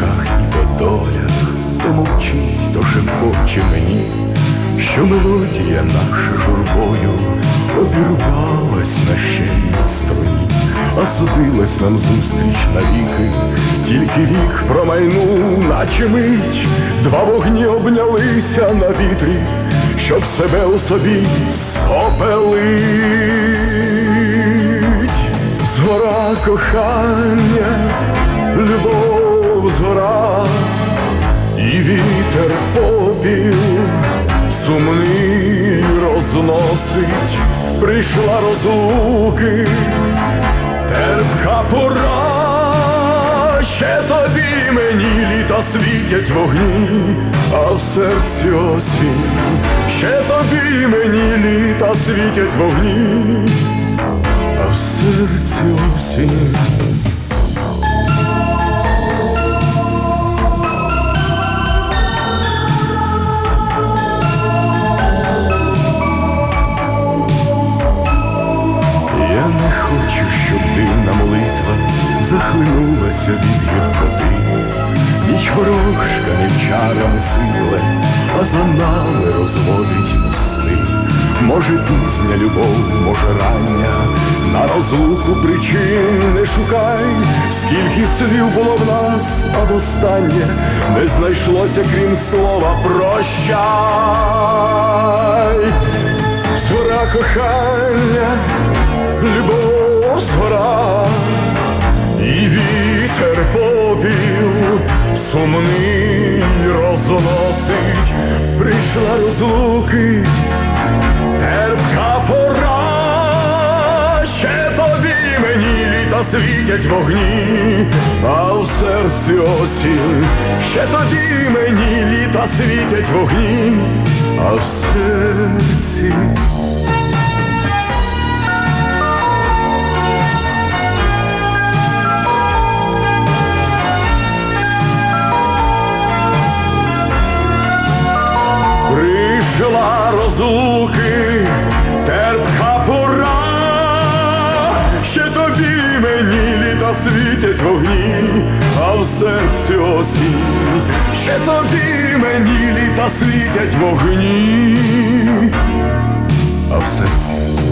річках і по долях, то мовчить, то шепоче мені, що мелодія наша журбою обірвалась на щельній струні, а судилась нам зустріч навіки, тільки вік промайнув, наче мить, два вогні обнялися на вітрі, щоб себе у собі спопелить. Згора кохання. Любов згора, і вітер попіл сумний розносить, прийшла розлуки, терпка пора, ще тобі мені літа світять вогні, а в серці осінь, ще тобі мені літа світять вогні, а в серці осінь. Захлинулася від гіркоти. Ніч ворожка не чарами силе, а за нами розводить мости. Може, пізня любов, може рання, на розлуку причин не шукай, скільки слів було в нас, а востаннє не знайшлося, крім слова прощай. Згора кохання, любов згора, вітер попіл сумний розносить, прийшла розлуки, терпка пора, ще тобі мені літа світять вогні, а в серці осінь, ще тобі мені літа світять вогні, а в серці. Розлуки, терпка пора, ще тобі мені літа світять вогні, а в серці осінь, ще тобі мені літа світять вогні, а в серці